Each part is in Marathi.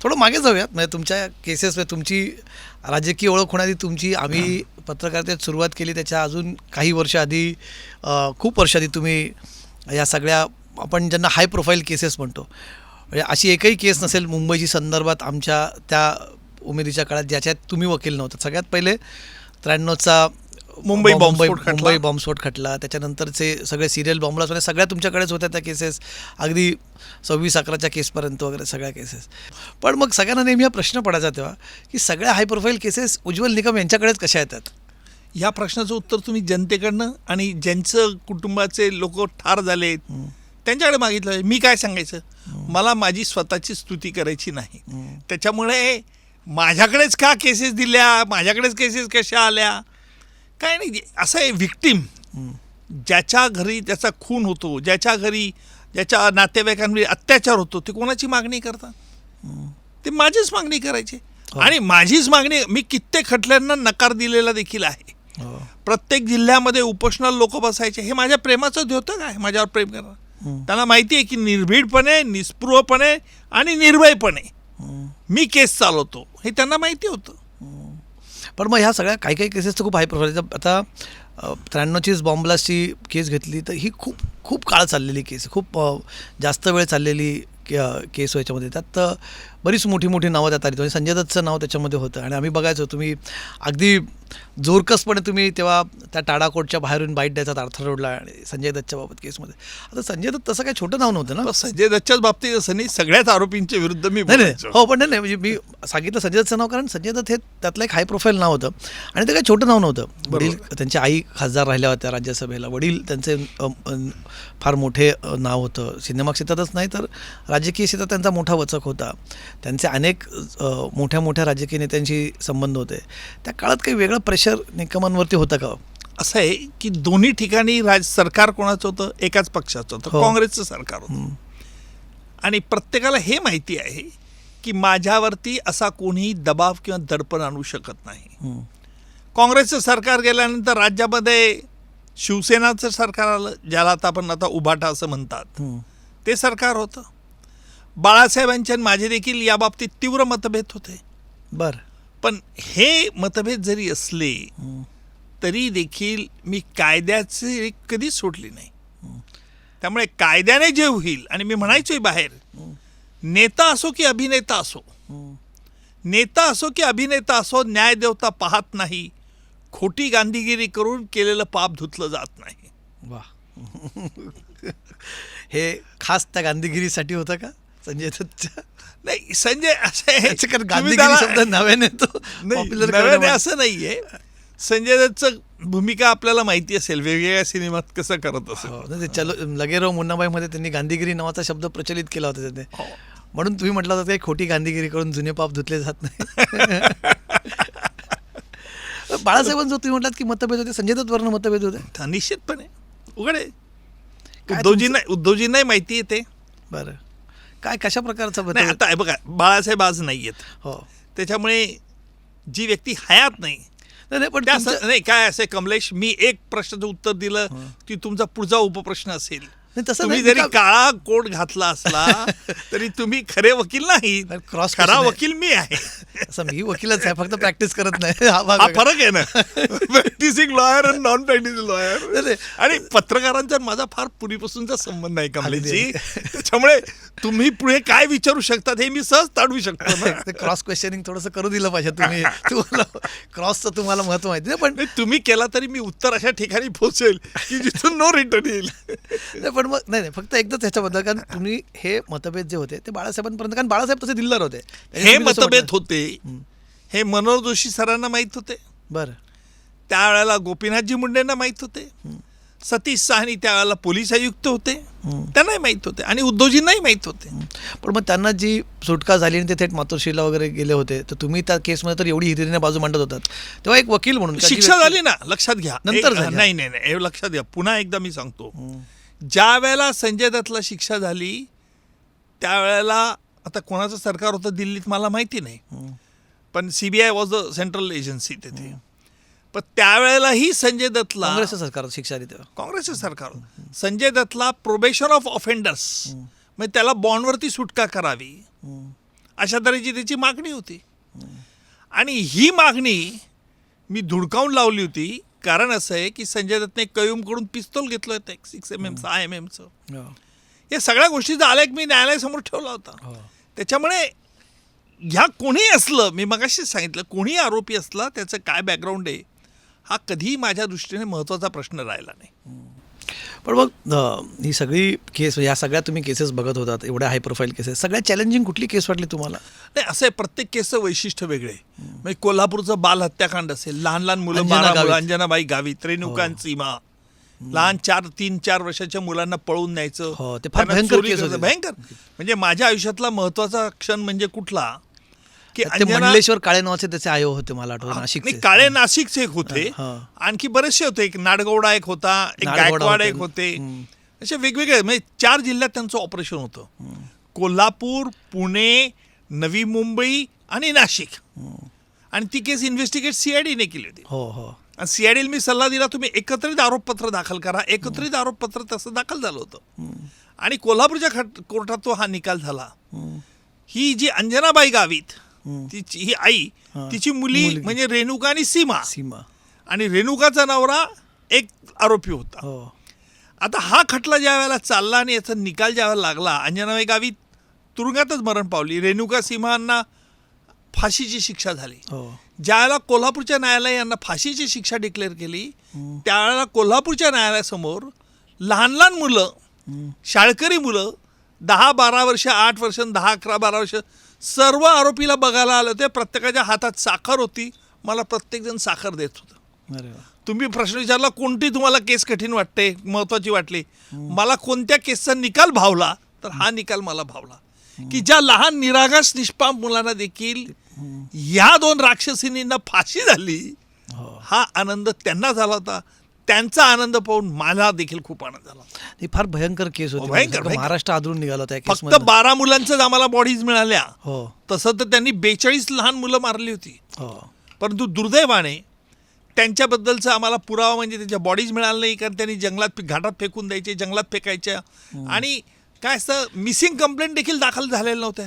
थोडं मागे जाऊयात. म्हणजे तुमच्या केसेस तुमची राजकीय ओळख होण्याआधी तुमची आम्ही पत्रकारितेत सुरुवात केली. त्याच्या अजून काही वर्ष आधी खूप वर्ष आधी तुम्ही या सगळ्या आपण ज्यांना हाय प्रोफाईल केसेस म्हणतो. म्हणजे अशी एकही केस नसेल मुंबईची संदर्भात आमच्या त्या उमेदीच्या काळात ज्याच्यात तुम्ही वकील नव्हता. सगळ्यात पहिले त्र्याण्णवचा मुंबई बॉम्बस्फोट खटला. मुंबई बॉम्बस्फोट खटला. त्याच्यानंतरचे सगळे सिरियल बॉम्बला वगैरे सगळ्या तुमच्याकडेच होत्या त्या केसेस अगदी सव्वीस अकराच्या केसपर्यंत वगैरे सगळ्या केसेस पण मग सगळ्यांना नेहमी हा प्रश्न पडायचा तेव्हा की सगळ्या high profile cases Ujjwal Nikam यांच्याकडेच कशा येतात? या प्रश्नाचं उत्तर तुम्ही जनतेकडनं आणि ज्यांचं कुटुंबाचे लोक ठार झाले त्यांच्याकडे मागितलं मी काय सांगायचं? मला माझी स्वतःची स्तुती करायची नाही. त्याच्यामुळे माझ्याकडेच का केसेस दिल्या? माझ्याकडेच केसेस कशा आल्या? काय नाही असं आहे व्हिक्टीम ज्याच्या घरी त्याचा खून होतो ज्याच्या घरी ज्याच्या नातेवाईकांवर अत्याचार होतो ते कोणाची मागणी करतात? ते माझीच मागणी करायची. आणि माझीच मागणी मी कित्येक खटल्यांना नकार दिलेला देखील आहे. प्रत्येक जिल्ह्यामध्ये उपोषणाला लोक बसायचे. हे माझ्या प्रेमाचं द्योतक आहे माझ्यावर प्रेम करणं त्यांना माहिती आहे की निर्भीडपणे निस्पृहपणे आणि निर्भयपणे मी केस चालवतो. हे त्यांना माहिती होतं. पण मग ह्या सगळ्या काही काही केसेस तर खूप हाय प्रोफाईल आता अ, त्र्याण्णवचीच केस घेतली तर ही खूप खूप काळ चाललेली केस खूप जास्त वेळ चाललेली के- केस व्हायच्यामध्ये त्यात बरीच मोठी मोठी नावं त्यात आली म्हणजे संजय दत्तचं नाव त्याच्यामध्ये होतं. आणि आम्ही बघायचो तुम्ही अगदी जोरकसपणे तुम्ही तेव्हा त्या टाडाकोटच्या बाहेरून बाईट द्यायचा तारथर रोडला आणि संजय दत्तच्या बाबत केसमध्ये. आता संजय दत्त तसं काही छोटं नाव नव्हतं ना? संजय दत्तच्याच बाबतीत असं नाही सगळ्याच आरोपींच्या विरुद्ध मी नाही. हो पण नाही नाही म्हणजे मी सांगितलं संजय दत्तचं नाव कारण संजय दत्त हे त्यातलं एक हाय प्रोफाईल नाव होतं. आणि ते काही छोटं नाव नव्हतं. वडील त्यांची आई खासदार राहिल्या होत्या राज्यसभेला. वडील त्यांचे फार मोठे नाव होतं. सिनेमा क्षेत्रातच नाही तर राजकीय क्षेत्रात त्यांचा मोठा वचक होता. त्यांचे अनेक मोठ्या मोठ्या राजकीय नेत्यांशी संबंध होते. त्या काळात काही वेगळं प्रेशर निकमांवरती होतं का? असं आहे की दोन्ही ठिकाणी राज सरकार कोणाचं होतं? एकाच पक्षाचं होतं. हो. काँग्रेसचं सरकार होतं. आणि प्रत्येकाला हे माहिती आहे की माझ्यावरती असा कोणीही दबाव किंवा दडपण आणू शकत नाही. काँग्रेसचं सरकार गेल्यानंतर राज्यामध्ये शिवसेनाचं सरकार आलं ज्याला आता आपण आता उभाटा असं म्हणतात. ते सरकार होतं. बाळासाहेबांचे आणि माझे देखील या बाबतीत तीव्र मतभेद होते. बरं. पण हे मतभेद जरी असले तरी देखील मी कायद्याचे कधीच सोडली नाही. त्यामुळे कायद्याने जे होईल आणि मी म्हणायचोय बाहेर नेता असो की अभिनेता असो नेता असो की अभिनेता असो न्यायदेवता पाहत नाही खोटी गांधीगिरी करून केलेलं पाप धुतलं जात नाही. वा हे खास त्या गांधीगिरीसाठी होतं का? संजय दत्तच्या? नाही संजय असं गांधीगिरी शब्द नव्याने तो नव्याने असं नाहीये. संजय दत्तचं भूमिका आपल्याला माहिती असेल वेगवेगळ्या सिनेमात कसं करत असेल. हो, ते चलो लगेराव मुन्नाबाईमध्ये त्यांनी गांधीगिरी नावाचा शब्द प्रचलित केला होता हो. त्याने म्हणून तुम्ही म्हटलं होतं काही खोटी गांधीगिरी करून जुने पाप धुतले जात नाही. बाळासाहेबांचं तुम्ही म्हटलात की मतभेद होते संजय दत्तवरनं मतभेद होते? हा, निश्चितपणे. उघड. उद्धवजींना उद्धवजींनाही माहिती येते. बरं. काय कशा प्रकारचा मतभेद आता हे बघा बाळासाहेब आज नाही आहेत हो. त्याच्यामुळे जी व्यक्ती हयात नाही नाही नाही, पण त्या नाही काय असे कमलेश मी एक प्रश्नाचं उत्तर दिलं की तुमचा पुढचा उपप्रश्न असेल. तसं तुम्ही नाही, जरी का- काळा कोट घातला असला तरी तुम्ही खरे वकील नाही. नाही, cross खरा question आहे. वकील मी आहे. असं मी वकीलच आहे फक्त प्रॅक्टिस करत नाही. हा भाग हा वेगळा. फरक आहे ना. प्रॅक्टिसिंग लॉयर आणि नॉन प्रॅक्टिसिंग नाही, लॉयर नाही. आणि पत्रकारांचा माझा फार पूर्वीपासूनचा संबंध आहे कमलेशजी. त्याच्यामुळे तुम्ही पुढे काय विचारू शकतात हे मी सहज ताडवू शकतो ना. ते क्रॉस क्वेश्चनिंग थोडंसं करू दिलं पाहिजे तुम्ही. तुम्हाला क्रॉसचं तुम्हाला महत्त्व माहिती नाही पण नाही, तुम्ही केला तरी मी उत्तर अशा ठिकाणी पोहोचेल की जिथून नो रिटर्न येईल. नाही पण मग नाही नाही फक्त एकदाच ह्याच्याबद्दल कारण तुम्ही हे मतभेद जे होते ते बाळासाहेबांपर्यंत कारण बाळासाहेब तसे दिलदार होते. हे मतभेद होते हे मनोहर जोशी सरांना माहीत होते. बरं. त्यावेळेला गोपीनाथजी मुंडेंना माहीत होते. सतीश साहनी त्यावेळेला पोलीस आयुक्त होते. त्यांनाही माहीत होते आणि उद्धवजींनाही माहीत होते. पण मग त्यांना जी सुटका झाली आणि ते थेट मातोश्रीला वगैरे गेले होते तर तुम्ही त्या केसमध्ये तर एवढी हिरिरीने बाजू मांडत होतात. तेव्हा एक वकील म्हणून शिक्षा झाली ना लक्षात घ्या. नंतर. नाही नाही नाही लक्षात घ्या. पुन्हा एकदा मी सांगतो. ज्या वेळेला संजय दत्तला शिक्षा झाली त्यावेळेला आता कोणाचं सरकार होतं दिल्लीत मला माहिती नाही. पण CBI was the central agency तिथे. पण त्यावेळेलाही संजय दत्तला काँग्रेसचं सरकार शिक्षा तेव्हा काँग्रेसचं सरकार. संजय दत्तला प्रोबेशन ऑफ ऑफेंडर्स म्हणजे त्याला बॉन्डवरती सुटका करावी. अशा तऱ्हेची त्याची मागणी होती. आणि ही मागणी मी धुडकावून लावली होती. कारण असं आहे की संजय दत्तने कयूमकडून पिस्तोल घेतलं होतं एक सिक्स एम एम सहा एम एमचं हो. या सगळ्या गोष्टीचा आलेख मी न्यायालयासमोर ठेवला होता हो. त्याच्यामुळे ह्या कोणी असलं मी मगाशीच सांगितलं कोणी आरोपी असला त्याचं काय बॅकग्राऊंड आहे हा कधीही माझ्या दृष्टीने महत्त्वाचा प्रश्न राहिला नाही पण मग ही सगळी केस या सगळ्या तुम्ही केसेस बघत होतात एवढ्या हाय प्रोफाईल केसेस सगळ्यात चॅलेंजिंग कुठली केस वाटली तुम्हाला? नाही असं आहे प्रत्येक केसचं वैशिष्ट्य वेगळे. म्हणजे कोल्हापूरचं बाल हत्याकांड असेल लहान लहान मुलं. अंजनाबाई गावित रेणुका आणि सीमा लहान चार तीन चार वर्षाच्या मुलांना पळून न्यायचं. हो. भयंकर म्हणजे माझ्या आयुष्यातला महत्त्वाचा क्षण म्हणजे कुठला? की मंडलेश्वर काळे नावाचे त्याचे आयो होते मला आठवत नाशिकचे. नाही, काळे नाशिकचे एक होते. हा. आणखी बरेचसे होते. एक नाडगौडा एक होता एक गायकवाड. एक होते. असे वेगवेगळे म्हणजे चार जिल्ह्यात त्यांचं ऑपरेशन होतं. कोल्हापूर पुणे नवी मुंबई आणि नाशिक. आणि ती केस इन्व्हेस्टिगेट सीआयडीने केली होती. हो हो. आणि सीआयडीला मी सल्ला दिला तुम्ही एकत्रित आरोपपत्र दाखल करा. एकत्रित आरोपपत्र तसं दाखल झालं होतं. आणि कोल्हापूरच्या खट कोर्टात तो हा निकाल झाला. ही जी अंजनाबाई गावित. तिची ही आई हा. तिची मुली मुलगी. म्हणजे रेणुका आणि सीमा. सीमा. आणि रेणुकाचा नवरा एक आरोपी होता. हो. आता हा खटला ज्या वेळेला चालला आणि याचा निकाल ज्या वेळेला लागला अंजनाबाई गावी तुरुंगातच मरण पावली. रेणुका सिंहांना फाशीची शिक्षा झाली. हो. ज्या वेळेला कोल्हापूरच्या न्यायालय यांना फाशीची शिक्षा डिक्लेअर केली त्यावेळेला कोल्हापूरच्या न्यायालयासमोर लहान लहान मुलं हम्म. शाळकरी मुलं दहा बारा वर्ष आठ वर्ष दहा अकरा बारा वर्ष सर्व आरोपीला बघायला आले होते प्रत्येकाच्या हातात साखर होती. मला प्रत्येकजण साखर देत होतं. तुम्ही प्रश्न विचारला कोणती तुम्हाला केस कठीण वाटते महत्वाची वाटली? मला कोणत्या केसचा निकाल भावला तर हा निकाल मला भावला. की ज्या लहान निरागस निष्पाप मुलांना देखील या दोन राक्षसींना फाशी झाली हो. हा आनंद त्यांना झाला होता. त्यांचा आनंद पाहून मला देखील खूप आनंद झाला. ही फार भयंकर केस होती. हो, भयंकर, सगळं भयंकर. महाराष्ट्र आदरून निघाला होता या फक्त. बारा मुलांचंच आम्हाला बॉडीज मिळाल्या. हो. तसं तर त्यांनी बेचाळीस लहान मुलं मारली होती. हो. परंतु दुर्दैवाने त्यांच्याबद्दलचा आम्हाला पुरावा म्हणजे त्याच्या बॉडीज मिळाल्या नाही कारण त्यांनी जंगलात घाटात फेकून द्यायचे जंगलात फेकायच्या. आणि काय असतं मिसिंग कंप्लेंट देखील दाखल झालेल्या नव्हत्या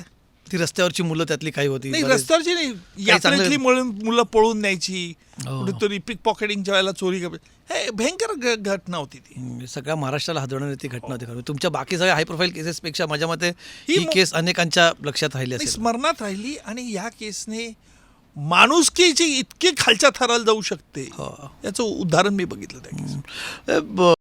ती रस्त्यावरची मुलं त्यातली काही होती? नाही बरेच- रस्त्यावरची नाही. चांगलं- यात्रेतली मुलं मुलं पळून न्यायची. हो. कुठेतरी पिक पॉकेटिंगच्या वेळेला चोरी कर हे भयंकर घ- घटना होती ती. हम्म, सगळ्या महाराष्ट्राला हादरणारी ती घटना होती. खरं तुमच्या बाकी सगळ्या हाय प्रोफाईल केसेसपेक्षा माझ्या मते ही ही मो- केस अनेकांच्या लक्षात राहिली नाही, असेल स्मरणात राहिली आणि या केसने माणुसकीची इतकी खालच्या थराला जाऊ शकते. हो. याचं उदाहरण मी बघितलं त्या केस ए, ब-